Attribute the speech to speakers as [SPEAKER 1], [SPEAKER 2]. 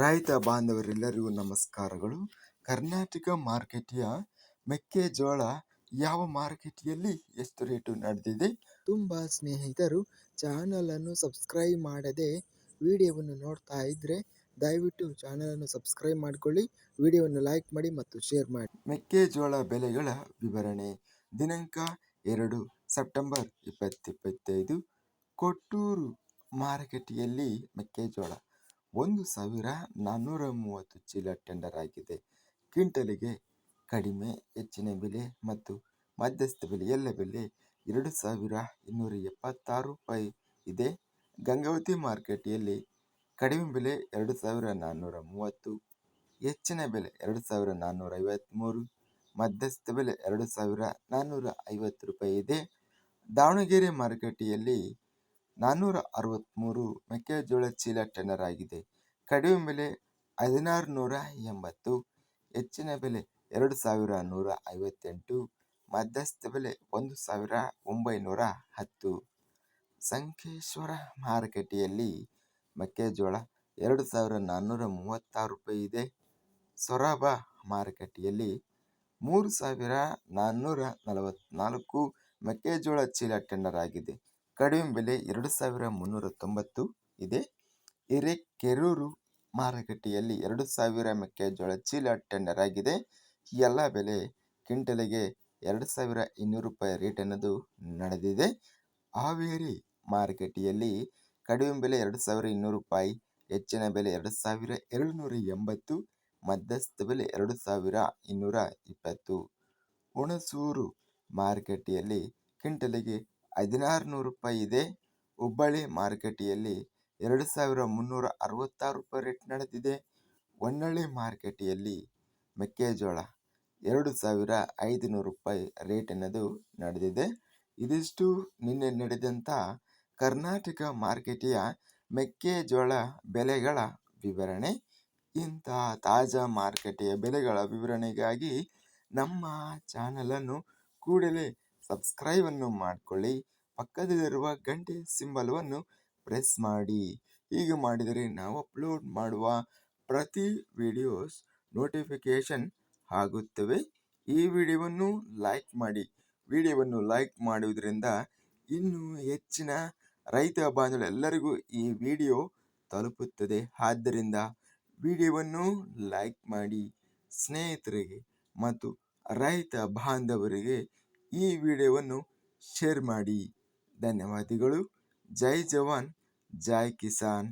[SPEAKER 1] ರೈತ ಬಾಂಧವರೆಲ್ಲರಿಗೂ ನಮಸ್ಕಾರಗಳು. ಕರ್ನಾಟಕ ಮಾರ್ಕೆಟಿಯ ಮೆಕ್ಕೆಜೋಳ ಯಾವ ಮಾರ್ಕೆಟಿಯಲ್ಲಿ ಎಷ್ಟು ರೇಟು ನಡೆದಿದೆ?
[SPEAKER 2] ತುಂಬ ಸ್ನೇಹಿತರು ಚಾನಲನ್ನು ಸಬ್ಸ್ಕ್ರೈಬ್ ಮಾಡದೆ ವಿಡಿಯೋವನ್ನು ನೋಡ್ತಾ ಇದ್ದರೆ ದಯವಿಟ್ಟು ಚಾನಲನ್ನು ಸಬ್ಸ್ಕ್ರೈಬ್ ಮಾಡಿಕೊಳ್ಳಿ, ವಿಡಿಯೋವನ್ನು ಲೈಕ್ ಮಾಡಿ ಮತ್ತು ಶೇರ್ ಮಾಡಿ.
[SPEAKER 1] ಮೆಕ್ಕೆಜೋಳ ಬೆಲೆಗಳ ವಿವರಣೆ. ದಿನಾಂಕ ಎರಡು ಸೆಪ್ಟೆಂಬರ್ ಇಪ್ಪತ್ತಿಪ್ಪತ್ತೈದು. ಕೊಟ್ಟೂರು ಮಾರುಕಟ್ಟೆಯಲ್ಲಿ ಮೆಕ್ಕೆಜೋಳ ಒಂದು ಸಾವಿರ ನಾನ್ನೂರ ಮೂವತ್ತು ಚೀಲ ಟೆಂಡರ್ ಆಗಿದೆ. ಕ್ವಿಂಟಲಿಗೆ ಕಡಿಮೆ, ಹೆಚ್ಚಿನ ಬೆಲೆ ಮತ್ತು ಮಧ್ಯಸ್ಥ ಬೆಲೆ, ಎಲ್ಲ ಬೆಲೆ ಎರಡು ಸಾವಿರ ಇನ್ನೂರ ಎಪ್ಪತ್ತಾರು ರೂಪಾಯಿ ಇದೆ. ಗಂಗಾವತಿ ಮಾರ್ಕೆಟಿಯಲ್ಲಿ ಕಡಿಮೆ ಬೆಲೆ ಎರಡು ಸಾವಿರ ನಾನ್ನೂರ ಮೂವತ್ತು, ಹೆಚ್ಚಿನ ಬೆಲೆ ಎರಡು ಸಾವಿರ ನಾನ್ನೂರ ಐವತ್ತ್ಮೂರು ಮಧ್ಯಸ್ಥ ಬೆಲೆ ಎರಡು ಸಾವಿರ ನಾನ್ನೂರ ಐವತ್ತು ರೂಪಾಯಿ ಇದೆ. ದಾವಣಗೆರೆ ಮಾರುಕಟ್ಟೆಯಲ್ಲಿ ನಾನ್ನೂರ ಅರವತ್ತ್ಮೂರು ಮೆಕ್ಕೆಜೋಳ ಚೀಲ ಟೆಂಡರ್ ಆಗಿದೆ. ಕಡಿಮೆ ಬೆಲೆ ಹದಿನಾರು ನೂರ ಎಂಬತ್ತು, ಹೆಚ್ಚಿನ ಬೆಲೆ ಎರಡು ಸಾವಿರ ನೂರ ಐವತ್ತೆಂಟು, ಮಧ್ಯಸ್ಥ ಬೆಲೆ ಒಂದು ಸಾವಿರ ಒಂಬೈನೂರ ಹತ್ತು. ಸಂಕೇಶ್ವರ ಮಾರುಕಟ್ಟೆಯಲ್ಲಿ ಮೆಕ್ಕೆಜೋಳ ಎರಡು ಸಾವಿರ ನಾನ್ನೂರ ಮೂವತ್ತಾರು ರೂಪಾಯಿ ಇದೆ. ಸೊರಬ ಮಾರುಕಟ್ಟೆಯಲ್ಲಿ ಮೂರು ಸಾವಿರ ನಾನ್ನೂರ ನಲವತ್ತ್ನಾಲ್ಕು ಮೆಕ್ಕೆಜೋಳ ಚೀಲ ಟೆಂಡರ್ ಆಗಿದೆ. ಕಡಿಮೆ ಬೆಲೆ ಎರಡು ಸಾವಿರ ಮುನ್ನೂರ ತೊಂಬತ್ತು ಇದೆ. ಹಿರೇಕೆರೂರು ಮಾರುಕಟ್ಟೆಯಲ್ಲಿ ಎರಡು ಸಾವಿರ ಮೆಕ್ಕೆಜೋಳ ಚೀಲ ಟೆಂಡರ್ ಆಗಿದೆ. ಎಲ್ಲ ಬೆಲೆ ಕ್ವಿಂಟಲಿಗೆ ಎರಡು ಸಾವಿರ ಇನ್ನೂರು ರೂಪಾಯಿ ರೇಟ್ ಅನ್ನೋದು ನಡೆದಿದೆ. ಹಾವೇರಿ ಮಾರುಕಟ್ಟೆಯಲ್ಲಿ ಕಡಿಮೆ ಬೆಲೆ ಎರಡು ಸಾವಿರ ಇನ್ನೂರು ರೂಪಾಯಿ, ಹೆಚ್ಚಿನ ಬೆಲೆ ಎರಡು ಸಾವಿರ ಎರಡು ನೂರ ಎಂಬತ್ತು, ಮಧ್ಯಸ್ಥ ಬೆಲೆ ಎರಡು ಸಾವಿರ ಇನ್ನೂರ ಇಪ್ಪತ್ತು. ಹುಣಸೂರು ಮಾರುಕಟ್ಟೆಯಲ್ಲಿ ಕ್ವಿಂಟಲಿಗೆ ಹದಿನಾರು ನೂರು ರೂಪಾಯಿ ಇದೆ. ಹುಬ್ಬಳ್ಳಿ ಮಾರುಕಟ್ಟೆಯಲ್ಲಿ ಎರಡು ಸಾವಿರ ಮುನ್ನೂರ ಅರವತ್ತಾರು ರೂಪಾಯಿ ರೇಟ್ ನಡೆದಿದೆ. ಹೊನ್ನಳ್ಳಿ ಮಾರ್ಕೆಟಿಯಲ್ಲಿ ಮೆಕ್ಕೆಜೋಳ ಎರಡು ಸಾವಿರ ಐದುನೂರು ರೂಪಾಯಿ ರೇಟ್ ಅನ್ನೋದು ನಡೆದಿದೆ. ಇದಿಷ್ಟು ನಿನ್ನೆ ನಡೆದಂಥ ಕರ್ನಾಟಕ ಮಾರ್ಕೆಟಿಯ ಮೆಕ್ಕೆಜೋಳ ಬೆಲೆಗಳ ವಿವರಣೆ. ಇಂಥ ತಾಜಾ ಮಾರುಕಟ್ಟೆಯ ಬೆಲೆಗಳ ವಿವರಣೆಗಾಗಿ ನಮ್ಮ ಚಾನಲನ್ನು ಕೂಡಲೇ ಸಬ್ಸ್ಕ್ರೈಬನ್ನು ಮಾಡಿಕೊಳ್ಳಿ. ಪಕ್ಕದಲ್ಲಿರುವ ಗಂಟೆ ಸಿಂಬಲವನ್ನು ಪ್ರೆಸ್ ಮಾಡಿ, ಹೀಗೆ ಮಾಡಿದರೆ ನಾವು ಅಪ್ಲೋಡ್ ಮಾಡುವ ಪ್ರತಿ ವಿಡಿಯೋಸ್ ನೋಟಿಫಿಕೇಷನ್ ಆಗುತ್ತವೆ. ಈ ವಿಡಿಯೋವನ್ನು ಲೈಕ್ ಮಾಡಿ. ವಿಡಿಯೋವನ್ನು ಲೈಕ್ ಮಾಡುವುದರಿಂದ ಇನ್ನೂ ಹೆಚ್ಚಿನ ರೈತ ಬಾಂಧವರೆಲ್ಲರಿಗೂ ಈ ವಿಡಿಯೋ ತಲುಪುತ್ತದೆ. ಆದ್ದರಿಂದ ವಿಡಿಯೋವನ್ನು ಲೈಕ್ ಮಾಡಿ. ಸ್ನೇಹಿತರಿಗೆ ಮತ್ತು ರೈತ ಬಾಂಧವರಿಗೆ ಈ ವಿಡಿಯೋವನ್ನು ಶೇರ್ ಮಾಡಿ. ಧನ್ಯವಾದಗಳು. जय जवान जय किसान।